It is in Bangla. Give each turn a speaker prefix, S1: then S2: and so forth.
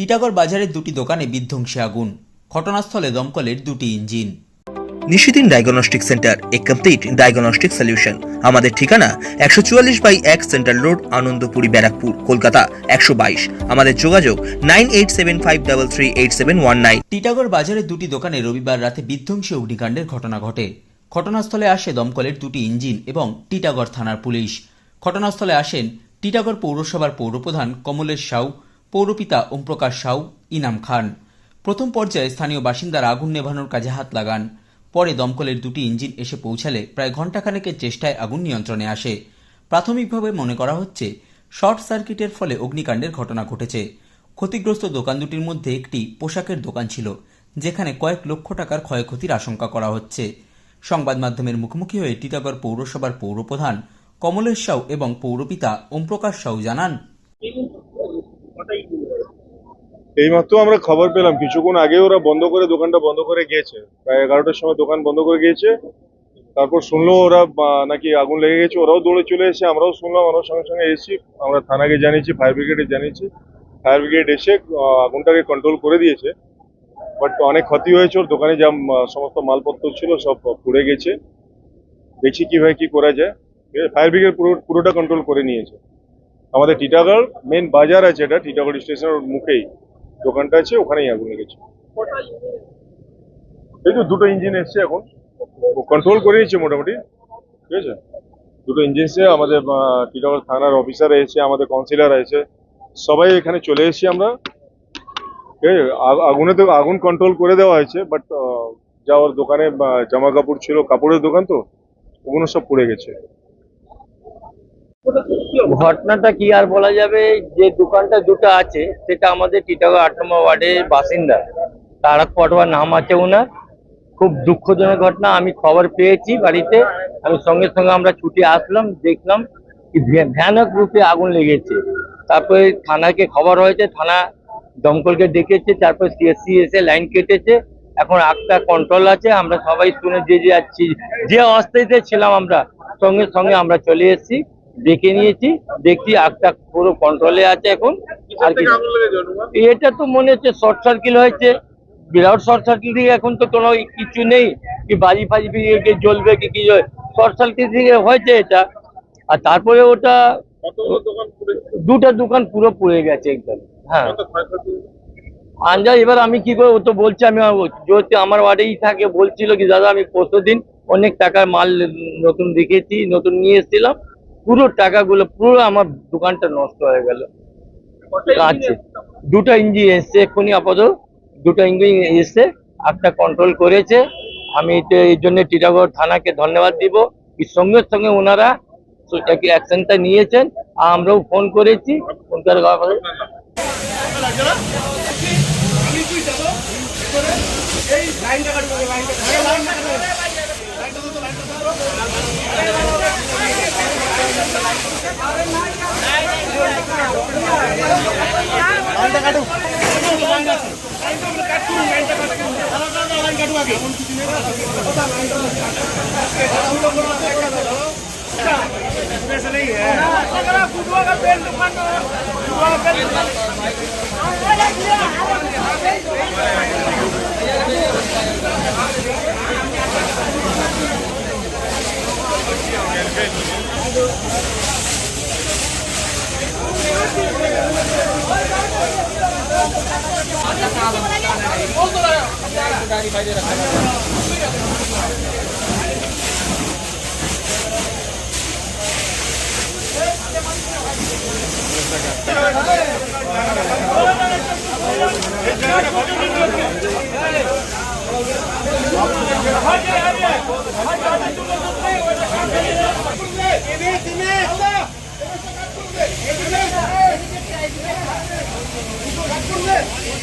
S1: টিটাগড় বাজারের দুটি দোকানে বিধ্বংসী আগুন। ঘটনাস্থলে দমকলের দুটি ইঞ্জিন।
S2: নিশিদিন ডায়াগনস্টিক সেন্টার এ কমপ্লিট ডায়াগনস্টিক সলিউশন আমাদের ঠিকানা একশো চুয়াল্লিশ বাই এক সেন্ট্রাল রোড আনন্দপুরি ব্যারাকপুর কলকাতা একশো বাইশ। আমাদের যোগাযোগ nine eight seven five double three eight seven one nine.
S1: Titagarh বাজারের দুটি দোকানে রবিবার রাতে বিধ্বংসী অগ্নিকাণ্ডের ঘটনা ঘটে। ঘটনাস্থলে আসে দমকলের দুটি ইঞ্জিন এবং টিটাগড় থানার পুলিশ। ঘটনাস্থলে আসেন টিটাগড় পৌরসভার পৌরপ্রধান কমলেশ সাউ। পৌরপিতা ওমপ্রকাশ সাউ, ইনাম খান। প্রথম পর্যায়ে স্থানীয় বাসিন্দারা আগুন নেভানোর কাজে হাত লাগান। পরে দমকলের দুটি ইঞ্জিন এসে পৌঁছালে প্রায় ঘণ্টাখানেকের চেষ্টায় আগুন নিয়ন্ত্রণে আসে। প্রাথমিকভাবে মনে করা হচ্ছে, শর্ট সার্কিটের ফলে অগ্নিকাণ্ডের ঘটনা ঘটেছে। ক্ষতিগ্রস্ত দোকান দুটির মধ্যে একটি পোশাকের দোকান ছিল, যেখানে কয়েক লক্ষ টাকার ক্ষয়ক্ষতির আশঙ্কা করা হচ্ছে। সংবাদ মাধ্যমের মুখোমুখি হয়ে টিটাগড় পৌরসভার পৌরপ্রধান কমলেশ সাউ এবং পৌরপিতা ওমপ্রকাশ সাউ জানান
S3: এইমাত্র আমরা খবর পেলাম, কিছুক্ষণ আগে ওরা বন্ধ করে দোকানটা বন্ধ করে গিয়েছে। প্রায় এগারোটার সময় দোকান বন্ধ করে গিয়েছে। তারপর শুনলো ওরা নাকি আগুন লেগে গেছে, ওরাও দৌড়ে চলে এসে আমরাও শুনলাম, আমরাও সঙ্গে সঙ্গে এসেছি। আমরা থানাকে জানিয়েছি, ফায়ার ব্রিগেডে জানিয়েছি। ফায়ার ব্রিগেড এসে আগুনটাকে কন্ট্রোল করে দিয়েছে। বাট অনেক ক্ষতি হয়েছে, ওর দোকানে যা সমস্ত মালপত্র ছিল সব পুড়ে গেছে। দেখছি কীভাবে কি করা যায়। ফায়ার ব্রিগেড পুরো, পুরোটা কন্ট্রোল করে নিয়েছে। আমাদের টিটাগড় মেন বাজার আছে এটা, টিটাগড় স্টেশনের মুখেই। দোকানটা আছে ওখানেই আগুন লেগেছে। এই তো দুটো ইঞ্জিন এসছে এখন। কন্ট্রোল করে নিচ্ছে মোটামুটি। ঠিক আছে? দুটো ইঞ্জিন সে আমাদের টিটাগড় থানার অফিসার এসে আমাদের কাউন্সিলর এসে সবাই এখানে চলে এসেছি আমরা। ঠিক আছে? আগুনে তো আগুন কন্ট্রোল করে দেওয়া হয়েছে বাট যা ওর দোকানে জামা কাপড় ছিল কাপড়ের দোকান তো ওগুলো সব পুড়ে গেছে।
S4: ঘটনাটা কি আর বলা যাবে? যে দোকানটা দুটো আছে, সেটা আমাদের টিটাগড় আট নম্বর ওয়ার্ডের বাসিন্দা, তারাক পটওয়ার নাম আছে ওনার খুব দুঃখজনক ঘটনা, আমি খবর পেয়েছি বাড়িতে। আমি সঙ্গে সঙ্গে আমরা ছুটে আসলাম, দেখলাম ভয়ানক রূপে আগুন লেগেছে। তারপরে থানাকে খবর হয়েছে, থানা দমকলকে ডেকেছে, তারপর সিএসসি এসে লাইন কেটেছে। এখন আগটা কন্ট্রোল আছে, আমরা সবাই শুনে যে যাচ্ছি যে অবস্থাতে ছিলাম আমরা, সঙ্গে সঙ্গে আমরা চলে এসেছি। দেখে নিয়েছি, দেখছি আগটা পুরো কন্ট্রোলে আছে এখন, আর কি এটা তো মনে হচ্ছে শর্ট সার্কিট হয়েছে। বিরাট শর্ট সার্কিট থেকে এখন তো কোনো কিছু নেই, কি বাজি ফাজি কি জ্বলবে কি কি শর্ট সার্কিট থেকে হয়েছে এটা। আর তারপরে ওটা দুটা দোকান পুরো পুড়ে গেছে একদম। হ্যাঁ। আঞ্জা, এবার আমি কি করে ও তো বলছে, আমি যেহেতু আমার ওয়ার্ডেই থাকে, বলছিল কি, দাদা, আমি পরশু দিন অনেক টাকার মাল নতুন দেখেছি, নতুন নিয়ে এসেছিলাম। পুরো টাকাগুলো পুরো আমার দোকানটা নষ্ট হয়ে গেল। আছে দুটো ইঞ্জিন এসছে এক্ষুনি আপাতত। দুটো ইঞ্জিন এসছে একটা কন্ট্রোল করেছে। আমি এই জন্য টিটাগড় থানাকে ধন্যবাদ দিব। সঙ্গে সঙ্গে ওনারা অ্যাকশনটা নিয়েছেন। আর আমরাও ফোন করেছি। ফোন করে Kalau kan Hadi hadi.